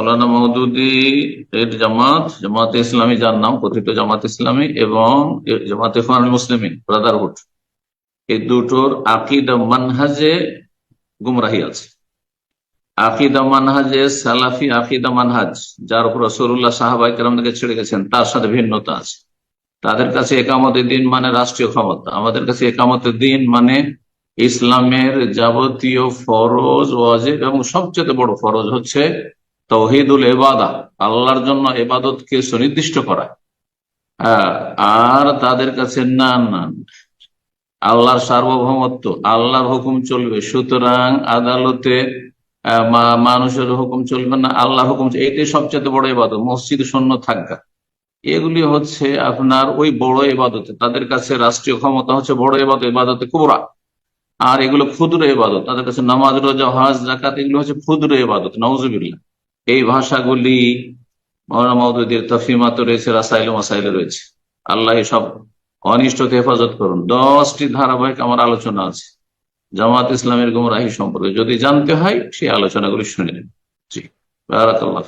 মৌলানা মৌদুদি এর জামাত জামাত ইসলামী, যার নাম কথিত জামাত ইসলামী, এবং জামাত ইফান মুসলিমিন, ব্রাদারহুড। এই দুটোর আকিদা মানহাজে গুমরাহি আছে। আকিদা মানহাজে সালাফি আকিদা মানহাজ, যার উপর রসুল্লাহ সাহাবাই কেরামকে ছেড়ে গেছেন, তার সাথে ভিন্নতা আছে। তাদের কাছে একামতের দিন মানে রাষ্ট্রীয় ক্ষমতা। আমাদের কাছে একামতের দিন মানে ইসলামের যাবতীয় ফরজ, ওয়াজিব, এবং সবচেয়ে বড় ফরজ হচ্ছে তৌহিদুল এবাদা আল্লাহর জন্য এবাদতকে সুনির্দিষ্ট করা। হ্যাঁ, আর তাদের কাছে না না। আল্লাহর সার্বভৌমত্ব আল্লাহর হুকুম চলবে। সুতরাং আদালতে মানুষের হুকুম চলবে না আল্লাহর হুকুম। এটাই সবচেয়ে বড় এবাদত মসজিদ শূন্য থাকা। এগুলি হচ্ছে আপনার ওই বড় এবাদতে তাদের কাছে রাষ্ট্রীয় ক্ষমতা হচ্ছে বড় এবাদত এবাদতে কুবরা। আর এগুলো ক্ষুদ্র এবাদত তাদের কাছে নামাজ রোজা হজ জাকাত এগুলো হচ্ছে ক্ষুদ্র এবাদত নওয়াজবিল্লা এই ভাষাগুলি মৌলানা মৌদুদের তফিমাত রয়েছে, রাসাইল মাসাইলে রয়েছে। আল্লাহ সব অনিষ্ট হেফাজত করুন। দশটি ধারাবাহিক আমার আলোচনা আছে, জামাত ইসলামের গুমরাহি সম্পর্কে। যদি জানতে হয় সেই আলোচনাগুলি শুনে নিন। জি, বারাকাল্লাহ